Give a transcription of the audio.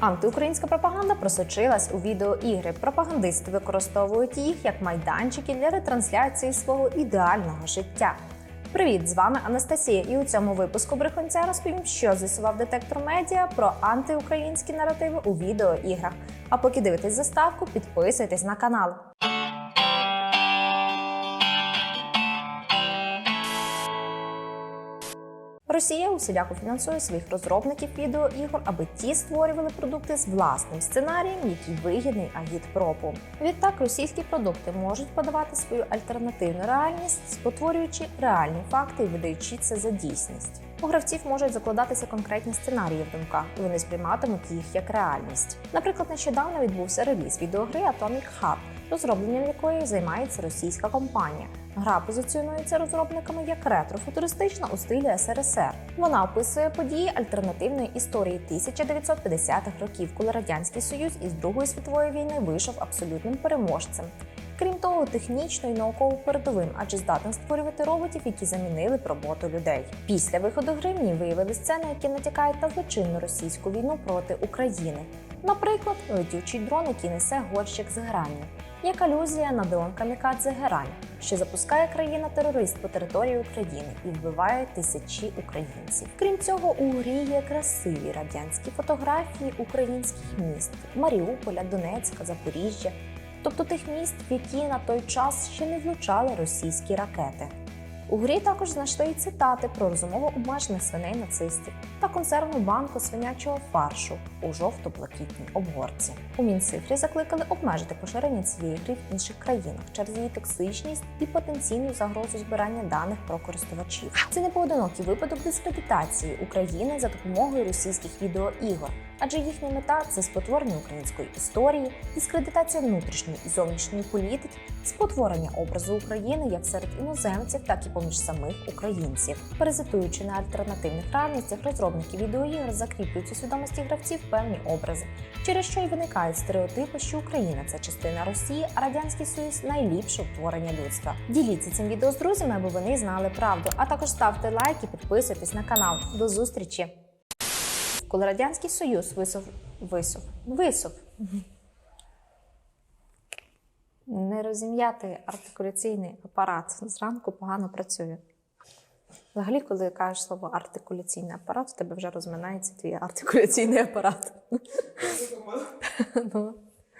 Антиукраїнська пропаганда просочилась у відеоігри. Пропагандисти використовують їх як майданчики для ретрансляції свого ідеального життя. Привіт, з вами Анастасія, і у цьому випуску брехунця розповім, що з'ясував детектор медіа про антиукраїнські наративи у відеоіграх. А поки дивитесь заставку, підписуйтесь на канал. Росія усіляко фінансує своїх розробників відеоігор, аби ті створювали продукти з власним сценарієм, який вигідний агітпропу. Відтак російські продукти можуть подавати свою альтернативну реальність, спотворюючи реальні факти і видаючи це за дійсність. У гравців можуть закладатися конкретні сценарії в думках, і вони сприйматимуть їх як реальність. Наприклад, нещодавно відбувся реліз відеогри Atomic Heart, розробленням якої займається російська компанія. Гра позиціонується розробниками як ретро-футуристична у стилі СРСР. Вона описує події альтернативної історії 1950-х років, коли радянський союз із Другої світової війни вийшов абсолютним переможцем. Крім того, технічно і науково передовим, адже здатен створювати роботів, які замінили б роботу людей. Після виходу гри ній виявили сцени, які натякають на злочинну російську війну проти України. Наприклад, летючий дрон, який несе горщик з граню, як алюзія на дрон камікадзе Герань, що запускає країна-терорист по території України і вбиває тисячі українців. Крім цього, у грі є красиві радянські фотографії українських міст Маріуполя, Донецька, Запоріжжя, тобто тих міст, в які на той час ще не влучали російські ракети. У грі також знайшли і цитати про розумово обмежених свиней нацистів та консервну банку свинячого фаршу у жовто-блакитній обгорці. У Мінцифрі закликали обмежити поширення цієї гри в інших країнах через її токсичність і потенційну загрозу збирання даних про користувачів. Це не поодинокий випадок дискредитації України за допомогою російських відеоігор, адже їхня мета це спотворення української історії, дискредитація внутрішньої і зовнішньої політики, спотворення образу України як серед іноземців, так і поміж самих українців. Паразитуючи на альтернативних реальностях, розробники відеоігр закріплюють у свідомості гравців певні образи, через що й виникають стереотипи, що Україна це частина Росії, а радянський союз найліпше утворення людства. Діліться цим відео з друзями, аби вони знали правду. А також ставте лайк і підписуйтесь на канал. До зустрічі! Коли радянський союз висов висов висов. Не розім'яти артикуляційний апарат зранку погано працює. Взагалі, коли кажеш слово артикуляційний апарат, у тебе вже розминається твій артикуляційний апарат. Ну.